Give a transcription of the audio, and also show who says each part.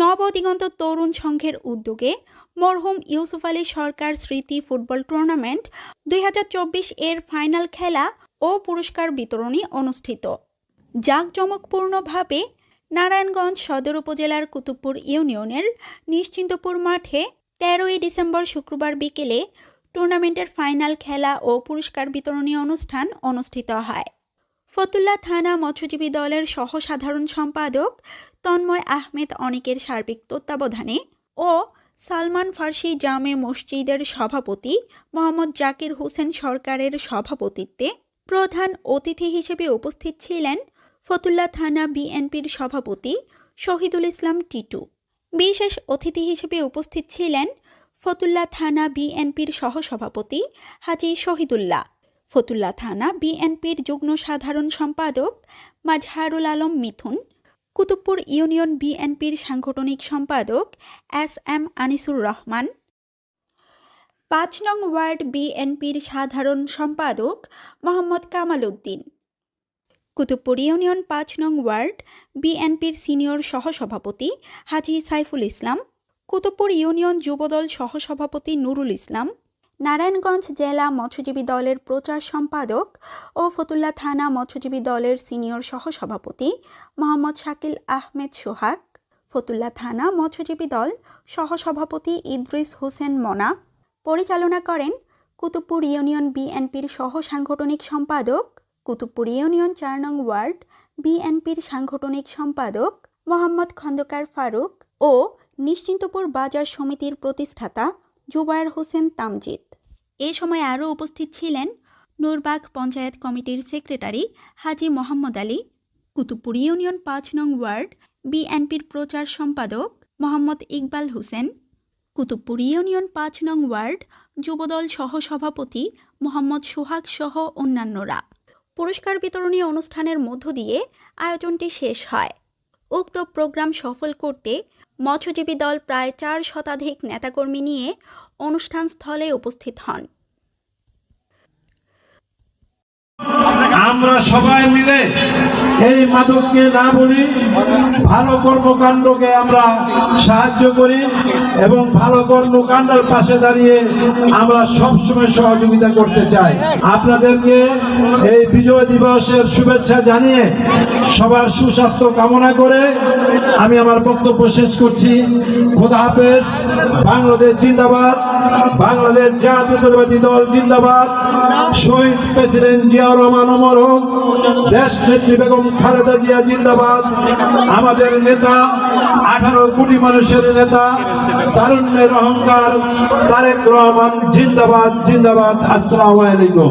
Speaker 1: নবদিগন্ত তরুণ সংঘের উদ্যোগে মরহুম ইউসুফ আলী সরকার স্মৃতি ফুটবল টুর্নামেন্ট দুই হাজার চব্বিশ এর ফাইনাল খেলা ও পুরস্কার বিতরণী অনুষ্ঠিত। জাঁকজমকপূর্ণভাবে নারায়ণগঞ্জ সদর উপজেলার কুতুবপুর ইউনিয়নের নিশ্চিন্তপুর মাঠে তেরোই ডিসেম্বর শুক্রবার বিকেলে টুর্নামেন্টের ফাইনাল খেলা ও পুরস্কার বিতরণী অনুষ্ঠান অনুষ্ঠিত হয়। ফতুল্লা থানা মৎস্যজীবী দলের সহ সাধারণ সম্পাদক তন্ময় আহমেদ অনেকের সার্বিক তত্ত্বাবধানে ও সালমান ফার্সি জামে মসজিদের সভাপতি মোহাম্মদ জাকির হোসেন সরকারের সভাপতিত্বে প্রধান অতিথি হিসেবে উপস্থিত ছিলেন ফতুল্লা থানা বিএনপির সভাপতি শহীদুল ইসলাম টিটু। বিশেষ অতিথি হিসেবে উপস্থিত ছিলেন ফতুল্লা থানা বিএনপির সহসভাপতি হাজি শহীদুল্লাহ। ফতুল্লা থানা বিএনপির যুগ্ম সাধারণ সম্পাদক মাজহারুল আলম মিথুন কুতুবপুর ইউনিয়ন বিএনপির সাংগঠনিক সম্পাদক এস এম আনিসুর রহমান। পাঁচ নং ওয়ার্ড বিএনপির সাধারণ সম্পাদক মোহাম্মদ কামাল উদ্দিন। কুতুবপুর ইউনিয়ন পাঁচ নং ওয়ার্ড বিএনপির সিনিয়র সহসভাপতি হাজি সাইফুল ইসলাম। কুতুবপুর ইউনিয়ন যুবদল সহসভাপতি নুরুল ইসলাম। নারায়ণগঞ্জ জেলা মৎস্যজীবী দলের প্রচার সম্পাদক ও ফতুল্লা থানা মৎস্যজীবী দলের সিনিয়র সহসভাপতি মোহাম্মদ শাকিল আহমেদ সোহাগ, ফতুল্লা থানা মৎস্যজীবী দল সহসভাপতি ইদ্রিস হোসেন মনা, পরিচালনা করেন কুতুবপুর ইউনিয়ন বিএনপির সহ সাংগঠনিক সম্পাদক, কুতুবপুর ইউনিয়ন চার নং ওয়ার্ড বিএনপির সাংগঠনিক সম্পাদক মোহাম্মদ খন্দকার ফারুক ও নিশ্চিন্তপুর বাজার সমিতির প্রতিষ্ঠাতা জুবায়ের হোসেন তামজিদ। এ সময় আরও উপস্থিত ছিলেন নোরবাগ পঞ্চায়েত কমিটির সেক্রেটারি হাজি মোহাম্মদ আলী, কুতুবপুর ইউনিয়ন পাঁচ নং ওয়ার্ড, বিএনপির প্রচার সম্পাদক মোহাম্মদ ইকবাল হোসেন, কুতুবপুর ইউনিয়ন পাঁচ নং ওয়ার্ড, যুবদল সহ সভাপতি মোহাম্মদ সোহাগ সহ অন্যান্যরা। পুরস্কার বিতরণী অনুষ্ঠানের মধ্য দিয়ে আয়োজনটি শেষ হয়। উক্ত প্রোগ্রাম সফল করতে মৎস্যজীবী দল প্রায় চার শতাধিক নেতাকর্মী নিয়ে অনুষ্ঠানস্থলে উপস্থিত হন।
Speaker 2: আমরা সবাই মিলে এই মাদককে না বলি, ভালো কর্মকাণ্ডকে আমরা সাহায্য করি এবং ভালো কর্মকাণ্ডের পাশে দাঁড়িয়ে আমরা সবসময় সহযোগিতা করতে চাই। আপনাদেরকে এই বিজয় দিবসের শুভেচ্ছা জানিয়ে সবার সুস্বাস্থ্য কামনা করে আমি আমার বক্তব্য শেষ করছি। খোদা হাফেজ, বাংলাদেশ জিন্দাবাদ। বাংলাদেশ জাতীয়তাবাদী দল জিন্দাবাদ। শহীদ প্রেসিডেন্ট জিয়া রহমান অমর হোক, দেশ নেত্রী বেগম খালেদা জিয়া জিন্দাবাদ। আমাদের নেতা, আঠারো কোটি মানুষের নেতা, তারুণ্যের অহংকার, তারেক রহমান জিন্দাবাদ জিন্দাবাদ। আসসালামু আলাইকুম।